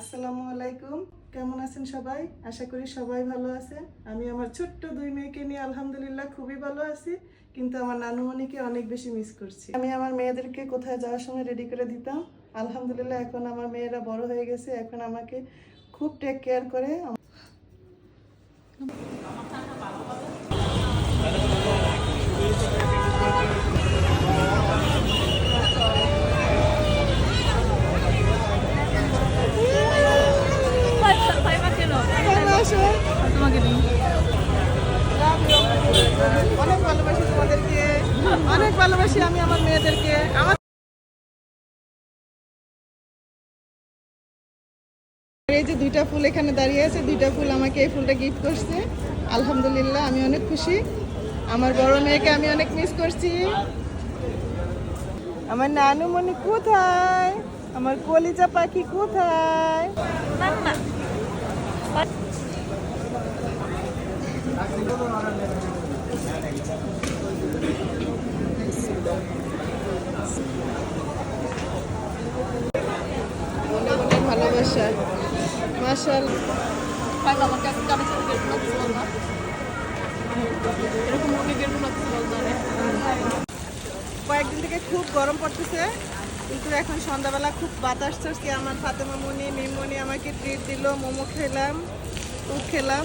আসসালামু আলাইকুম। কেমন আছেন সবাই? আশা করি সবাই ভালো আছেন। আমি আমার ছোট্ট দুই মেয়েকে নিয়ে আলহামদুলিল্লাহ খুবই ভালো আছি, কিন্তু আমার নানুমণিকে অনেক বেশি মিস করছি। আমি আমার মেয়েদেরকে কোথায় যাওয়ার সময় রেডি করে দিতাম। আলহামদুলিল্লাহ, এখন আমার মেয়েরা বড় হয়ে গেছে। এখন আমাকে খুব টেক কেয়ার করে। তোমাকে দিই। অনেক ভালোবাসি তোমাদেরকে। অনেক ভালোবাসি আমি আমার মেয়েদেরকে। আমার এই যে দুইটা ফুল এখানে দাঁড়িয়ে আছে দুইটা ফুল আমাকে এই ফুলটা গিফট করছে। আলহামদুলিল্লাহ আমি অনেক খুশি। আমার বড় মেয়েকে আমি অনেক মিস করছি। আমার নানু মনি কোথায়? আমার কলিজা পাখি কোথায় মনে মনে ভালোবাসা মাশাল পারব আমার কাছে কাছে সাথে গেট লাগছে বলবা এরকম বলবা কয়েকদিন থেকে খুব গরম পড়তেছে, কিন্তু এখন সন্ধ্যাবেলা খুব বাতাস চড়ছে। আমার ফাতেমা মনি মিমনি আমাকে ট্রিট দিল, মোমো খেলাম, দুধ খেলাম।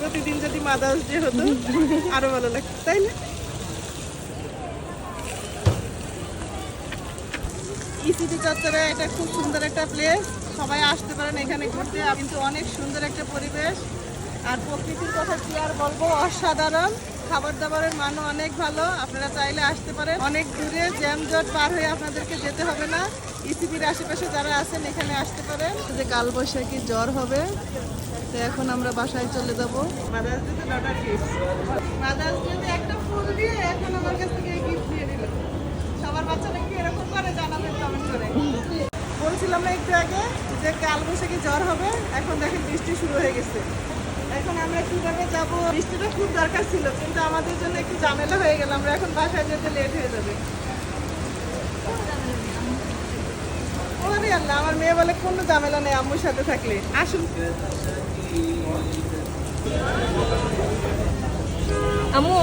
প্রতিদিন যদি মাদার্স ডে হতো আরও ভালো লাগতো তাই না? ইসিটি চত্বরে এটা খুব সুন্দর একটা প্লেস সবাই আসতে পারেন এখানে ঘুরতে। কিন্তু অনেক সুন্দর একটা পরিবেশ। আর প্রকৃতির কথা কি আর বলব? অসাধারণ। খাবার দাবারের মানও অনেক ভালো আপনারা চাইলে আসতে পারেন। অনেক দূরে জ্যাম জট পার হয়ে আপনাদেরকে যেতে হবে না। ইসিবির আশেপাশে যারা আছেন এখানে আসতে পারেন। যে কালবৈশাখী জ্বর হবে তো এখন আমরা বাসায় চলে যাব। মাদার্স ডে নটা গিফট মাদার্স ডে একটা ফুল দিয়ে এখন আমার কাছ থেকে গিফট দিয়ে দিল। সবার বাচ্চারা কি এরকম করে জানাবেন কমেন্ট করে? বলছিলাম না একটু আগে যে কাল বৈশাখী জ্বর হবে এখন দেখেন বৃষ্টি শুরু হয়ে গেছে। এখন আমরা কীভাবে যাব? বৃষ্টিটা খুব দরকার ছিল, কিন্তু আমাদের জন্য একটু ঝামেলা হয়ে গেল। আমরা এখন বাসায় যেতে লেট হয়ে যাবে। ওরে আমার মেয়ে বলে কোনো ঝামেলা নেই আম্মুর সাথে থাকলে। আসুন। আমু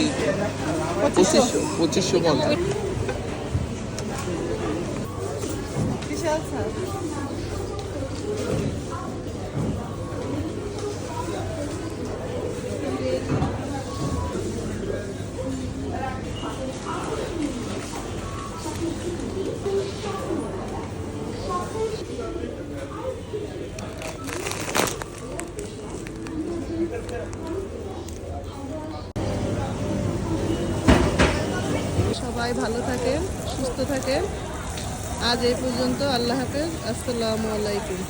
পঁচিশশো পঁচিশশো পঁচিশশো পঞ্চাশ সবাই ভালো থাকেন সুস্থ থাকেন। আজ এই পর্যন্ত আল্লাহ হাফেজ আসসালামু আলাইকুম।